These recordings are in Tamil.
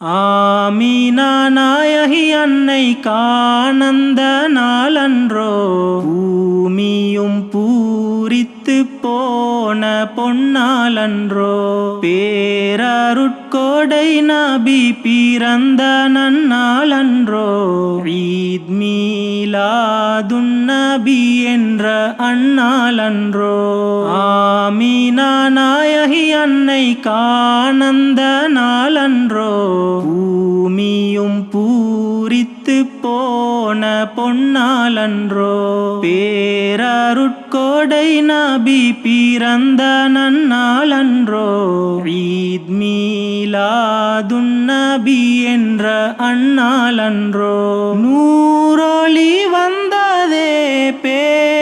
ஆமீனா நாயகி அன்னை காணந்த நாளன்றோ பூமியும் பூ போன பொன்னாலன்றோ பேரருட்கோடை நபி பிறந்த நன்னாலன்றோ ஈத் மீலாதுன் நபி என்ற அண்ணாலன்றோ ஆமீனா நாயகி அன்னை காணந்த நாளன்றோ? பூமியும் பூ போன பொன்னாலன்றோ பேரருட்கொடை நபி பிறந்த நன்னாளன்றோ? ஈத் மீலாதுன் நபி என்ற அண்ணாலன்றோ நூறொளி வந்ததே பே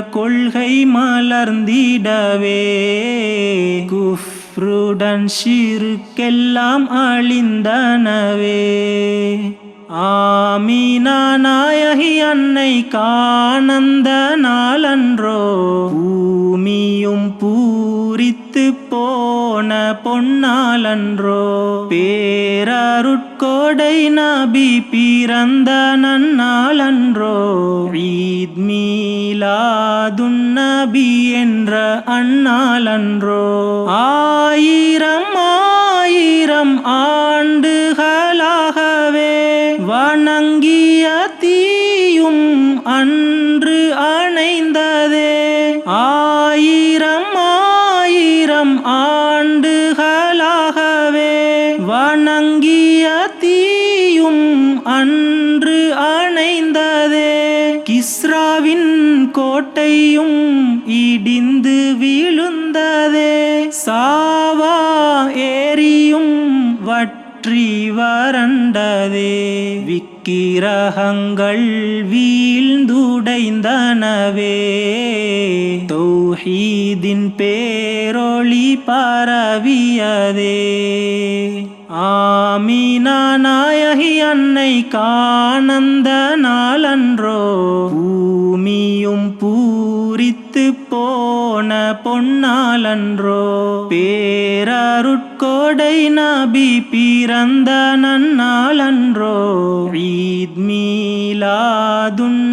கொள்கை மலர்ந்திடவே. குஃப்ருடன் சிறுக்கெல்லாம் அழிந்தனவே. ஆமீனா நாயகி அன்னை காணந்த நாளன்றோ. பூமியும் பூரித்து போன பொன்னாலன்றோ பேரருட்கொடை நபி பிறந்த நன்னாலன்றோ ஈத் மீலாதுன் நபி என்ற அண்ணாலன்றோ ஆயிரம் ஆயிரம் ஆண்டுகள் கோட்டையும் இடிந்து விழுந்ததே. சாவா ஏரியும் வற்றி வறண்டதே. விக்கிரகங்கள் வீழ்ந்துடைந்தனவே. தௌஹீதின் பேரொளி பரவியதே. ஆமீனா நாயகி அன்னை காணந்த நாளன்றோ. பூரித்து போன பொன்னாலன்றோ பேரருட்கொடை நபி பிறந்த நன்னாலன்றோ ஈத் மீலாதுன்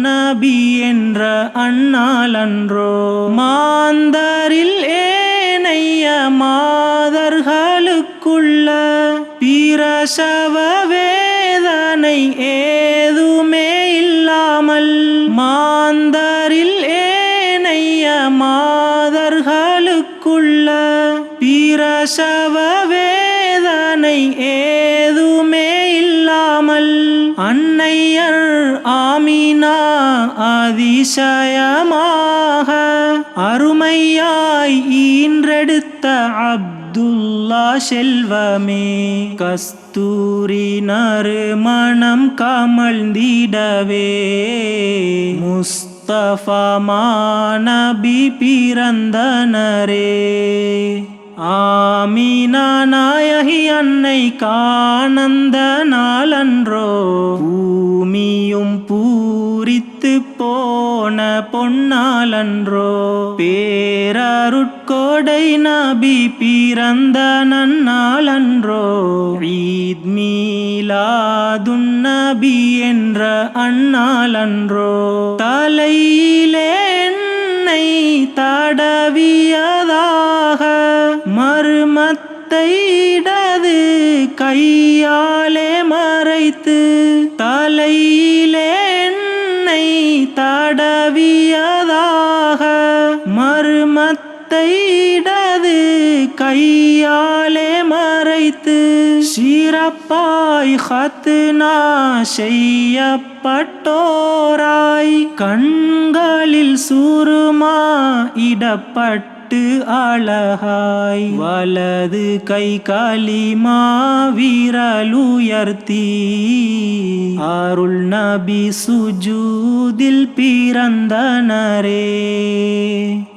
என்ற அண்ணாலன்றோ மாந்தரில் ஏனைய மாதர்களுக்குள்ள பிரசவ வேதனை ஏது பிரசவ வேதனை ஏதுமே இல்லாமல் அன்னையர் ஆமினா அதிசயமாக அருமையாய் ஈன்றெடுத்த அப்துல்லா செல்வமே. கஸ்தூரி நறு நறுமணம் கமழ்ந்திடவே. முஸ்தபா மாநபி பிறந்தனரே. ஆமீனா நாயகி அன்னை காணந்த நாளன்றோ பூமியும் பூரித்து போன பொன்னாலன்றோ பேரருட்கோடை நபி பிறந்த நன்னாளன்றோ ஈத் மீலாதுன் நபி என்ற அண்ணாலன்றோ தலையிலே என்னை தடவியதாக மறுமத்தை இடது கையாலே மறைத்து தலையிலே என்னை தடவியதாக மறுமத்தை இடது கையாலே மறைத்து சிறப்பாய் ஹத்னா செய்யப்பட்டோராய் கண்களில் சுருமா இடப்பட்ட பாட்டு அழகாய். வலது கை காலி வீரலுயர்த்தி. அருள் நபி சுஜூதில் பிறந்தனரே.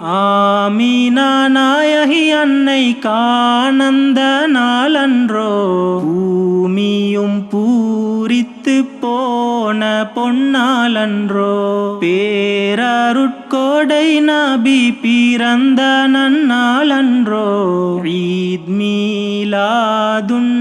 ஆமீனா நாயகி அன்னை காணந்த நாளன்றோ. பூமியும் பூ குறித்து போன பொன்னாலன்றோ பேரருட்கொடை நபி பிறந்த நன்னாளன்றோ ஈத் மீலாதுன்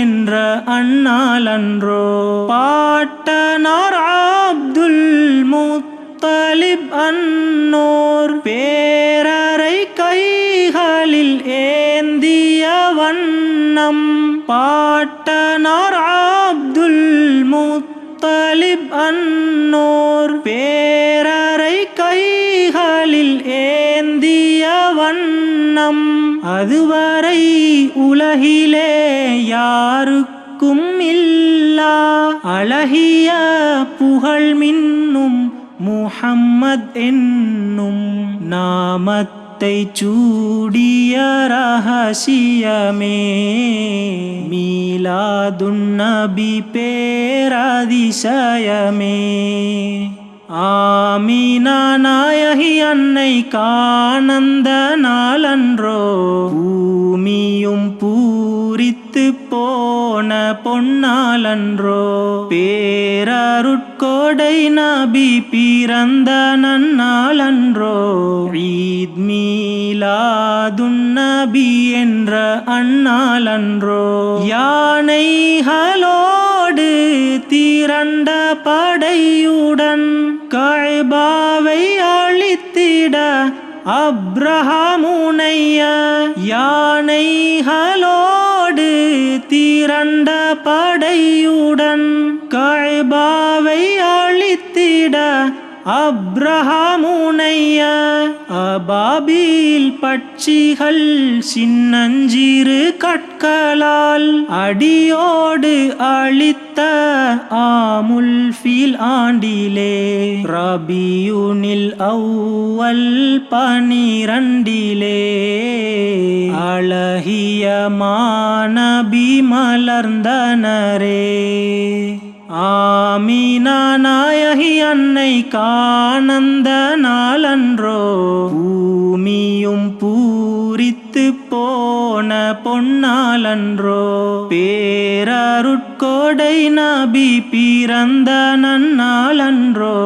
என்ற அண்ணாலன்றோ பாட்டனார் அப்துல் முத்தலிப் அன்னோர் பேரரை கைகளில் ஏந்திய வண்ணம் பாட்டனார் முத்தலிப் அன்னோர் பேரரை கைகளில் ஏந்திய வண்ணம் அதுவரை உலகிலே யாருக்கும் இல்லா அழகிய புகழ் மின்னும் முஹம்மத் என்னும் நாமத் நாமத்தை சூடிய ரகசியமே. மீலாதுன்னபி பேரதிசயமே. ஆமீனா நாயகி அன்னை காணந்த நாளன்றோ. பூமியும் பூரித்து போன பொன்னாலன்றோ பே நபி பிறந்த நன்னாளன்றோ ஈத் மீலாதுன் நபி என்ற அண்ணாளன்றோ யானைகளோடு திரண்ட படையுடன் கழ்பாவை அழித்திட அப்ரஹமுனைய நாடு திரண்ட படையுடன் காய்பாவை அழித்திட அப்ரஹாமுனைய அபாபில் பட்சிகள் சின்னஞ்சிறு கற்களால் அடியோடு அழித்த ஆமுல்ஃபில் ஆண்டிலே. ரபியுனில் அவ்வல் பனிரண்டிலே. அழகிய மாநபி மலர்ந்தனரே. ஆமீனா நாயகி அன்னை காணந்த நாளன்றோ பூமியும் பூரித்து போன பொன்னாலன்றோ பேரருட்கோடை நபி பிறந்த நன்னாலன்றோ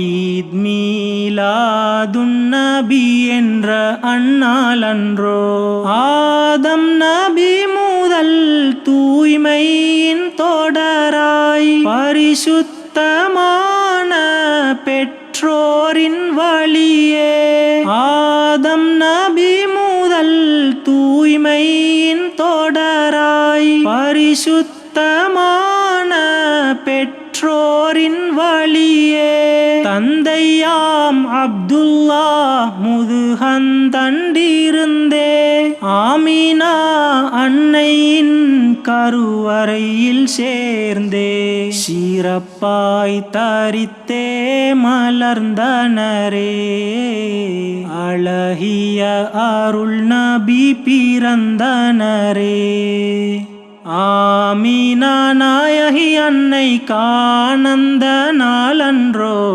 ஈத் மீலாதுன் நபி என்ற அண்ணாலன்றோ ஆதம் நபி முதல் தூய்மையின் தொடரா பரிசுத்தமான பெற்றோரின் வழியே. ஆதம் நபி முதல் தூய்மையின் தொடராய். பரிசுத்தமான பெற்றோரின் வழியே. தந்தையாம் அப்துல்லா முதுகந்தண்டிருந்தே. ஆமினா அன்னையின் கருவறையில் சேர்ந்தே. சீரப்பாய் தரித்தே மலர்ந்தனரே. அழகிய அருள் நபி பிறந்தனரே. ஆமீனா நாயகி அன்னை காணந்த நாளன்றோ.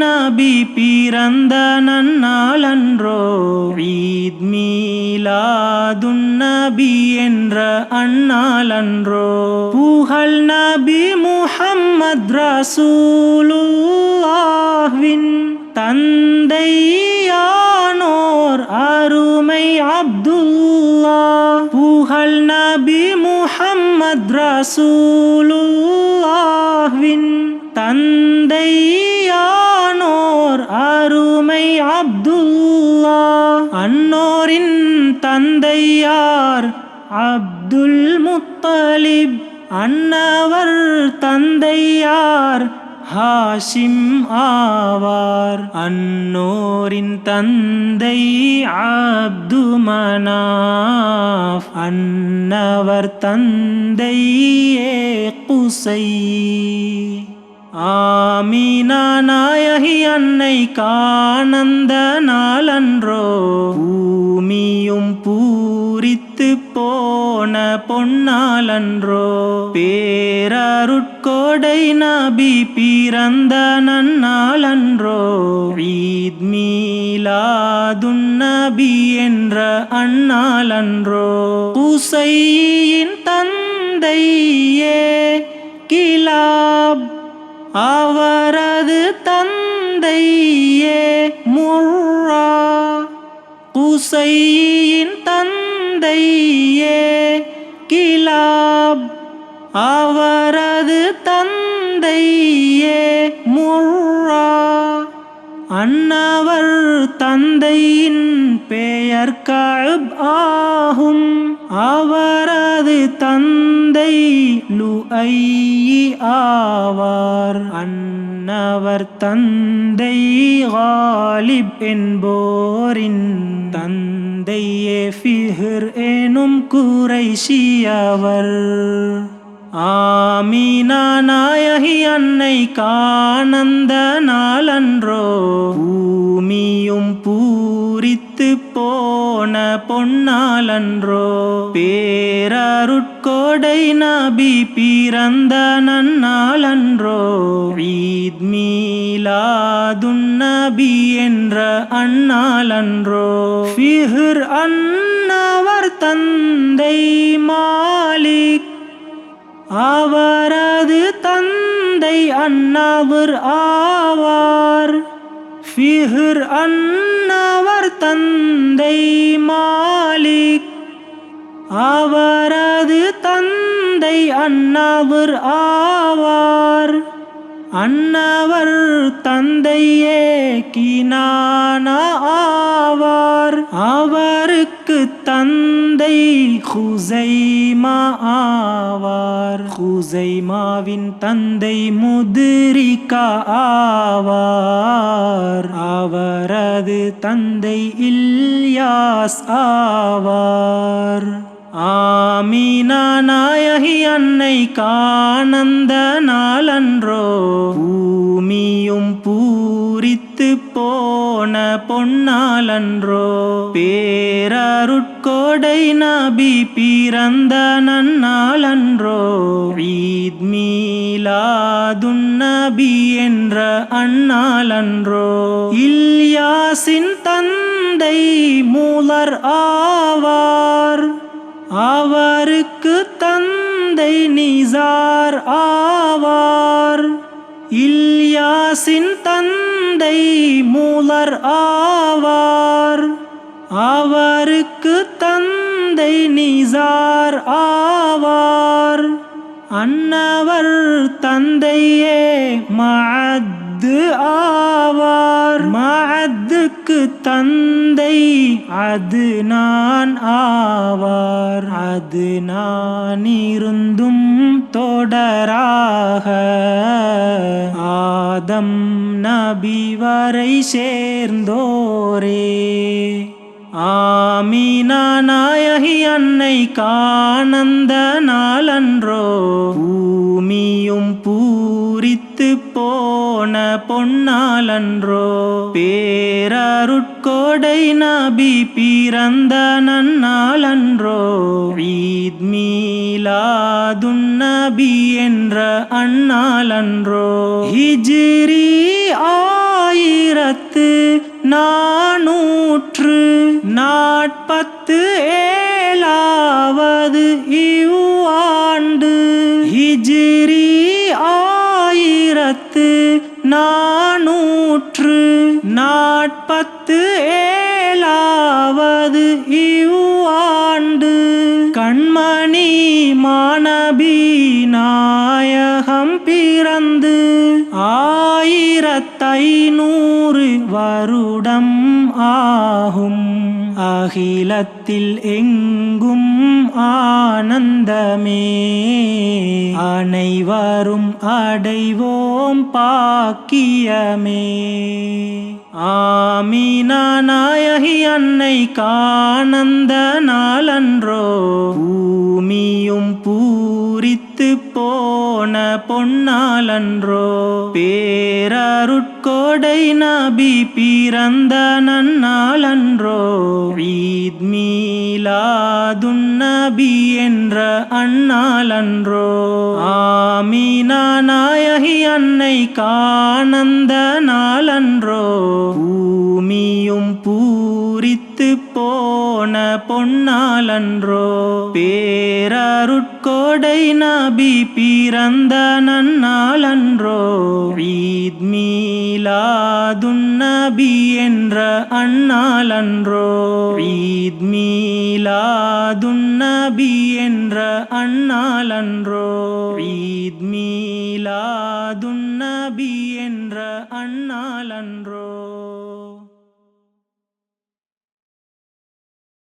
நபி பிறந்த நன்னாளன்றோ ஈத் மீலாதுன் நபி என்ற அண்ணாளன்றோ புகழ் நபி முஹம்மத் ரசூலுல்லாஹ்வின் தந்தையானோர் அருமை அப்துல்லா புகழ் நபி முஹம்மத் ரசூலுல்லாஹ்வின் தந்தை அருமை அப்துல்லா அன்னோரின் தந்தையார் அப்துல் முத்தலிப் அன்னவர் தந்தையார் ஹாஷிம் ஆவார் அன்னோரின் தந்தை அப்து மனாஃப் அன்னவர் தந்தையே குசை ஆமீனா நாயகி அன்னை காணந்த நாளன்றோ பூமியும் பூரித்து போன பொன்னாலன்றோ பேரருட்கோடை நபி பிறந்த நன்னாளன்றோ ஈத் மீலாதுன் நபி என்ற அண்ணாலன்றோ பூசையின் தந்தையே கிலாப் அவரது தந்தையே முர்ரா. குசையின் தந்தையே கிலாப். அவரது தந்தையே முர்ரா. அன்னவர் தந்தையின் பெயர் கழப் ஆகும். அவர் தந்தை லுஐ ஆவார். அன்னவர் தந்தை காலிப் என்போரின் தந்தையே ஃபிஹர் எனும் குறைஷியவர். ஆமீனா நாயகி அன்னை காணந்த நாளன்றோ பூமியும் பூரித்து போன பொன்னாலன்றோ பேரருட்கொடை நபி பிறந்த நன்னாலன்றோ ஈத் மீலாதுன் நபி என்ற அண்ணாலன்றோ ஃபிஹர் அன்னவர் தந்தை மாலிக் அவரது தந்தை அன்னவர் ஆவார். ஃபிஹர் அன்னவர் தந்தை மாலிக். அவரது தந்தை அன்னவர் ஆவார். அன்னவர் தந்தையே கினானா ஆவார். அவருக்கு தந்தை ஹுசைமா ஆவார். ஹுசைமாவின் தந்தை முதிரிகா ஆவார். அவரது தந்தை இல்யாஸ் ஆவார். ஆமீனா நாயகி அன்னை காணந்த நாளன்றோ பூமியும் பூரித்து போன பொன்னாலன்றோ பேரருட்கோடை நபி பிறந்த நன்னாளன்றோ ஈத் மீலாதுன் என்ற அண்ணாலன்றோ இல்யாசின் தந்தை மூலர் ஆவார். அவருக்கு தந்தை நிசார் ஆவார். இல்யாசின் தந்தை மூலர் ஆவார். அவருக்கு தந்தை நிசார் ஆவார். அன்னவர் தந்தையே மது ஆவார். மதுக்கு தந்தை அது நான் ஆ அது நான் இருந்தும் தொடராக. ஆதம் நபி வரை சேர்ந்தோரே. ஆமீனா நாயகி அன்னை காணந்த நாளன்றோ. பூமியும் பூரித்து போன பொன்னாலன்றோ பேரருட்கோடை நபி பிறந்த நன்னாளன்றோ. ஈத் மீலாதுன் நபி என்ற அண்ணாளன்றோ ஹிஜ்ரி ஆயிரத்து நானூற்று நாற்பத்து ஏழாவது இவ்வாண்டு. ஹிஜ்ரி ஆயிரத்து நானூற்று நாற்பத்து ஏழாவது இவ்வாண்டு. மாணபி நாயகம் பிறந்து ஆயிரத்தைநூறு வருடம் ஆகும். அகிலத்தில் எங்கும் ஆனந்தமே. அனைவரும் அடைவோம் பாக்கியமே. ஆமீனா நாயகி அன்னை காணந்த நாளன்றோ பூமியும் பூ போன பொன்னாலன்றோ பேரருட்கோடை நபி பிறந்த நன்னாலன்றோ ஈத் மீலாதுன் நபி என்ற அண்ணாலன்றோ ஆமீனா நாயகி அன்னை காணந்த நாளன்றோ? பூமியும் பூ போன பொன்னாலன்றோ பேரருட்கோடை நபி பிறந்த நன்னாலன்றோ ஈத் மீலாதுன் நபி என்ற அண்ணாலன்றோ ஈத் மீலாதுன் நபி என்ற அண்ணாலன்றோ ஈத் மீலாதுன் நபி என்ற அண்ணாலன்றோ